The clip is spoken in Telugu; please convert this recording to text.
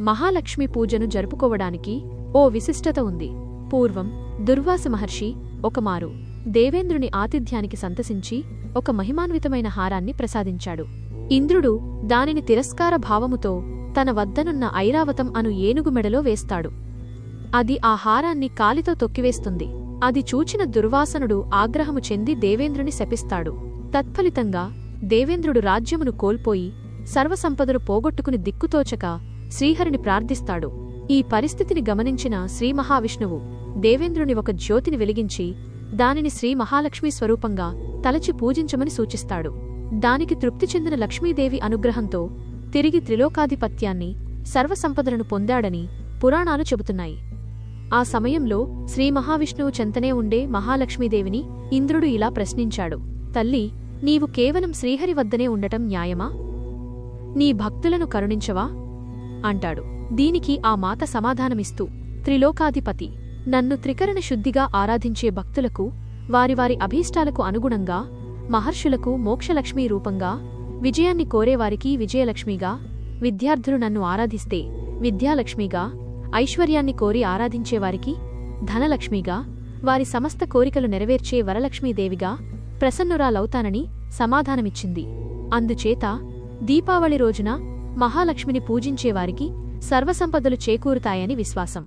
మహాలక్ష్మి పూజను జరుపుకోవడానికి ఓ విశిష్టత ఉంది. పూర్వం దుర్వాస మహర్షి ఒకమారు దేవేంద్రుని ఆతిథ్యానికి సంతసించి ఒక మహిమాన్వితమైన హారాన్ని ప్రసాదించాడు. ఇంద్రుడు దానిని తిరస్కార భావముతో తన వద్దనున్న ఐరావతం అను ఏనుగు మెడలో వేస్తాడు. అది ఆ హారాన్ని కాలితో తొక్కివేస్తుంది. అది చూచిన దుర్వాసనుడు ఆగ్రహము చెంది దేవేంద్రుని శపిస్తాడు. తత్ఫలితంగా దేవేంద్రుడు రాజ్యమును కోల్పోయి సర్వసంపదను పోగొట్టుకుని దిక్కుతోచక శ్రీహరిని ప్రార్థిస్తాడు. ఈ పరిస్థితిని గమనించిన శ్రీ మహావిష్ణువు దేవేంద్రుని ఒక జ్యోతిని వెలిగించి దానిని శ్రీ మహాలక్ష్మీ స్వరూపంగా తలచి పూజించమని సూచిస్తాడు. దానికి తృప్తి చెందిన లక్ష్మీదేవి అనుగ్రహంతో తిరిగి త్రిలోకాధిపత్యాన్ని సర్వసంపదలను పొందాడని పురాణాలు చెబుతున్నాయి. ఆ సమయంలో శ్రీ మహావిష్ణువు చెంతనే ఉండే మహాలక్ష్మీదేవిని ఇంద్రుడు ఇలా ప్రశ్నించాడు. తల్లి నీవు కేవలం శ్రీహరి వద్దనే ఉండటం న్యాయమా? నీ భక్తులను కరుణించవా? అంటాడు. దీనికి ఆ మాత సమాధానమిస్తూ త్రిలోకాధిపతి నన్ను త్రికరణ శుద్ధిగా ఆరాధించే భక్తులకు వారి వారి అభీష్టాలకు అనుగుణంగా మహర్షులకు మోక్షలక్ష్మీ రూపంగా విజయాన్ని కోరేవారికి విజయలక్ష్మిగా విద్యార్థులు నన్ను ఆరాధిస్తే విద్యాలక్ష్మిగా ఐశ్వర్యాన్ని కోరి ఆరాధించేవారికి ధనలక్ష్మిగా వారి సమస్త కోరికలు నెరవేర్చే వరలక్ష్మీదేవిగా ప్రసన్నురాలవుతానని సమాధానమిచ్చింది. అందుచేత దీపావళి రోజున మహాలక్ష్మిని పూజించేవారికి సర్వసంపదలు చేకూరుతాయని విశ్వాసం.